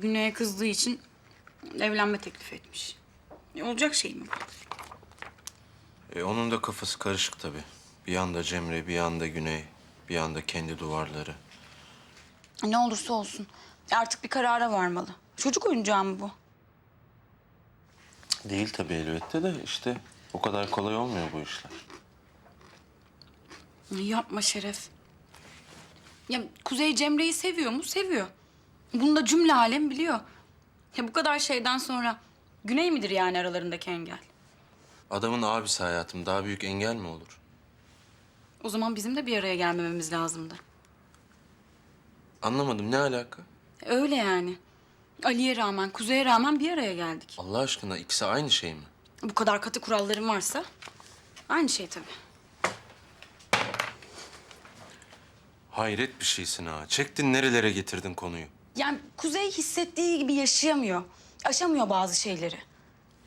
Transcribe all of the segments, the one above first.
Güney'e kızdığı için evlenme teklif etmiş. E, olacak şey mi? E, onun da kafası karışık tabii. Bir yanda Cemre, bir yanda Güney, bir yanda kendi duvarları. Ne olursa olsun. Artık bir karara varmalı. Çocuk oyuncağı mı bu? Değil tabii elbette de işte o kadar kolay olmuyor bu işler. Yapma Şeref. Ya Kuzey Cemre'yi seviyor mu? Seviyor. Bunu da cümle alem biliyor. Ya bu kadar şeyden sonra Güney midir yani aralarındaki engel? Adamın abisi hayatım daha büyük engel mi olur? O zaman bizim de bir araya gelmememiz lazımdı. Anlamadım ne alaka? Öyle yani. Ali'ye rağmen, Kuzey'e rağmen bir araya geldik. Allah aşkına ikisi aynı şey mi? Bu kadar katı kuralların varsa aynı şey tabii. Hayret bir şeysin ha. Çektin nerelere getirdin konuyu? Yani Kuzey hissettiği gibi yaşayamıyor. Aşamıyor bazı şeyleri.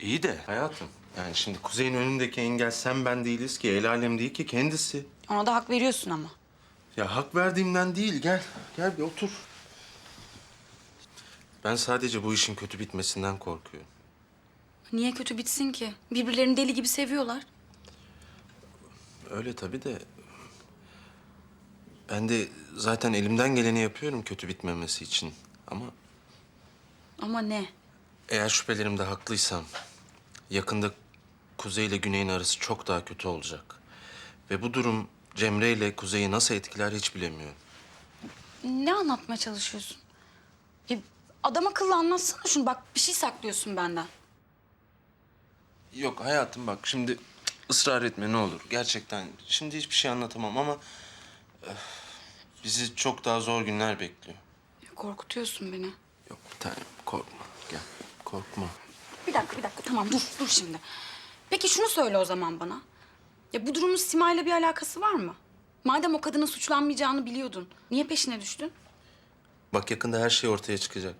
İyi de hayatım. Yani şimdi Kuzey'in önündeki engel sen ben değiliz ki, el alem değil ki kendisi. Ona da hak veriyorsun ama. Ya hak verdiğimden değil, gel. Gel bir otur. Ben sadece bu işin kötü bitmesinden korkuyorum. Niye kötü bitsin ki? Birbirlerini deli gibi seviyorlar. Öyle tabii de... Ben de zaten elimden geleni yapıyorum kötü bitmemesi için. Ama Ama ne? eğer şüphelerimde haklıysam... ...yakında Kuzey ile Güney'in arası çok daha kötü olacak. Ve bu durum Cemre ile Kuzey'i nasıl etkiler hiç bilemiyorum. Ne anlatmaya çalışıyorsun? Ya adam akıllı anlatsana şunu. Bak bir şey saklıyorsun benden. Yok hayatım bak şimdi ısrar etme ne olur. Gerçekten şimdi hiçbir şey anlatamam ama... bizi çok daha zor günler bekliyor. Ya korkutuyorsun beni. Yok bir tanem korkma. Gel korkma. Bir dakika, bir dakika. Tamam, dur, dur şimdi. Peki şunu söyle o zaman bana. Ya bu durumun Sima'yla bir alakası var mı? Madem o kadının suçlanmayacağını biliyordun, niye peşine düştün? Bak yakında her şey ortaya çıkacak.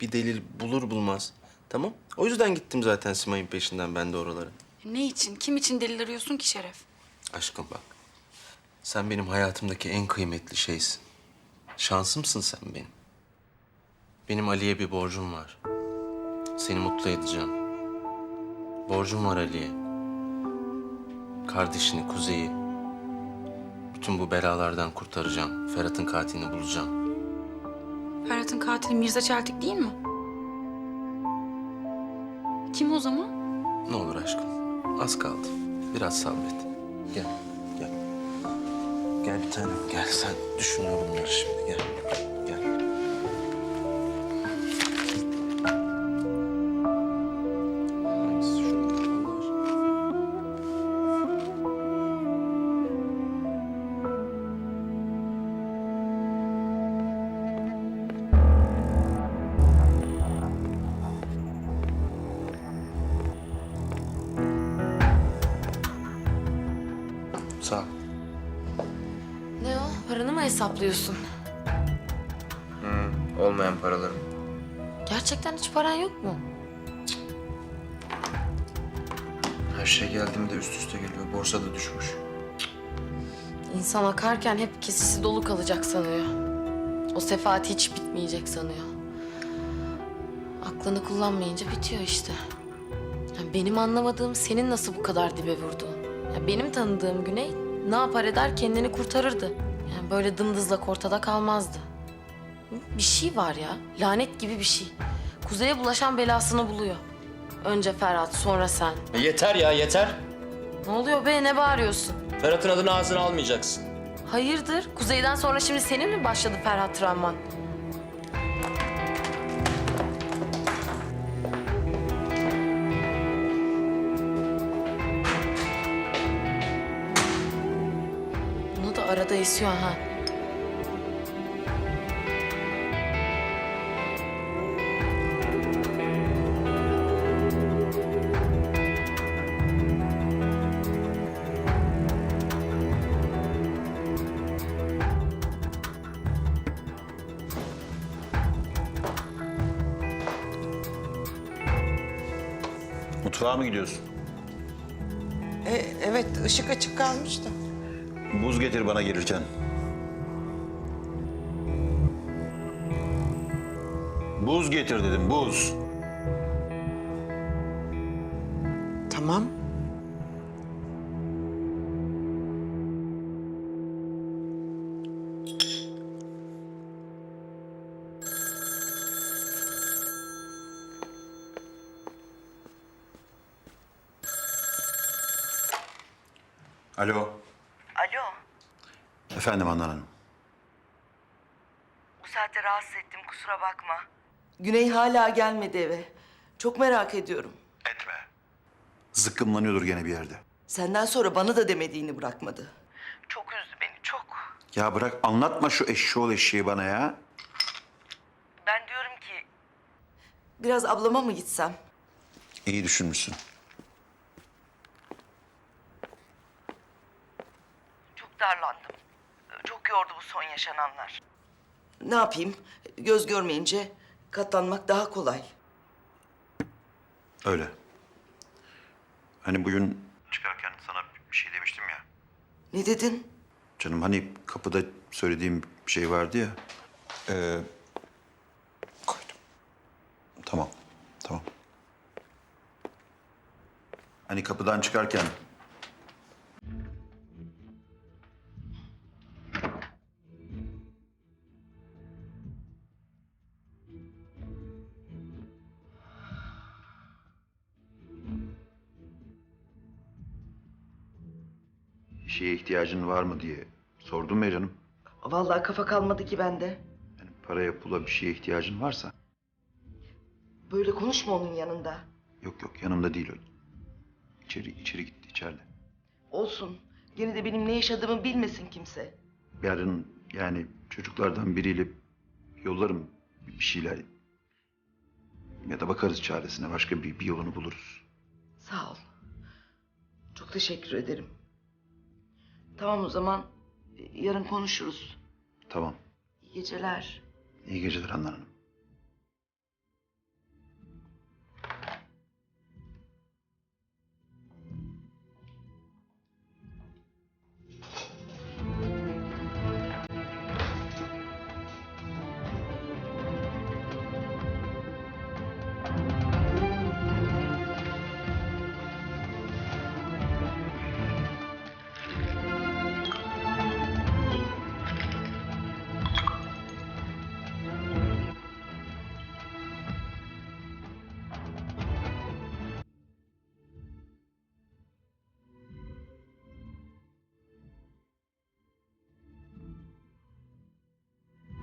Bir delil bulur bulmaz. Tamam. O yüzden gittim zaten Simay'ın peşinden ben de oralara. Ne için, kim için delil arıyorsun ki Şeref? Aşkım bak. Sen benim hayatımdaki en kıymetli şeysin. Şansımsın sen benim. Benim Ali'ye bir borcum var. Seni mutlu edeceğim. Borcum var Ali'ye. Kardeşini, Kuzey'i. Bütün bu belalardan kurtaracağım. Ferhat'ın katilini bulacağım. Ferhat'ın katili Mirza Çeltik değil mi? Kim o zaman? Ne olur aşkım. Az kaldı. Biraz sabret. Gel, gel. Bir tanem, gel. Sen düşünüyor bunları şimdi. Gel, gel. Paranı mı hesaplıyorsun? Olmayan paralarım. Gerçekten hiç paran yok mu? Her şey geldiğimde üst üste geliyor. Borsada düşmüş. İnsan akarken hep kesisi dolu kalacak sanıyor. O sefaat hiç bitmeyecek sanıyor. Aklını kullanmayınca bitiyor işte. Ya benim anlamadığım senin nasıl bu kadar dibe vurduğun. Ya benim tanıdığım Güney ne yapar eder kendini kurtarırdı. Yani böyle dımdızlak ortada kalmazdı. Bir şey var ya, lanet gibi bir şey. Kuzeye bulaşan belasını buluyor. Önce Ferhat, sonra sen. E yeter ya yeter. Ne oluyor be, ne bağırıyorsun? Ferhat'ın adını ağzına almayacaksın. Hayırdır? Kuzey'den sonra şimdi senin mi başladı Ferhat travman? Arada esiyor ha. Mutfağa mı gidiyorsun? E, evet, ışık açık kalmıştı. Buz getir bana gelirken. Buz getir dedim buz. Tamam. Alo. Alo, Efendim Handan Hanım. bu saatte rahatsız ettim kusura bakma. Güney hala gelmedi eve. Çok merak ediyorum. Etme. Zıkkımlanıyordur gene bir yerde. Senden sonra bana da demediğini bırakmadı. Çok üzdü beni, çok. Ya bırak anlatma şu eşşoğlu eşeği bana ya. Ben diyorum ki Biraz ablama mı gitsem? İyi düşünmüşsün. çok darlandım. Çok yordu bu son yaşananlar. Ne yapayım? Göz görmeyince katlanmak daha kolay. Öyle. Hani bugün çıkarken sana bir şey demiştim ya. Ne dedin? Canım hani kapıda söylediğim bir şey vardı ya. Ee, koydum. Tamam, tamam. Hani kapıdan çıkarken şeye ihtiyacın var mı diye sordum ya canım. Vallahi kafa kalmadı ki bende. Yani paraya pula bir şeye ihtiyacın varsa. Böyle konuşma onun yanında. Yok yok yanımda değil o. İçeri, içeri gitti içeride. Olsun. Gene de benim ne yaşadığımı bilmesin kimse. Yarın yani çocuklardan biriyle yollarım bir şeyler. Ya da bakarız çaresine başka bir, bir yolunu buluruz. Sağ ol. Çok teşekkür ederim. Tamam o zaman. Yarın konuşuruz. Tamam. İyi geceler. İyi geceler Handan Hanım.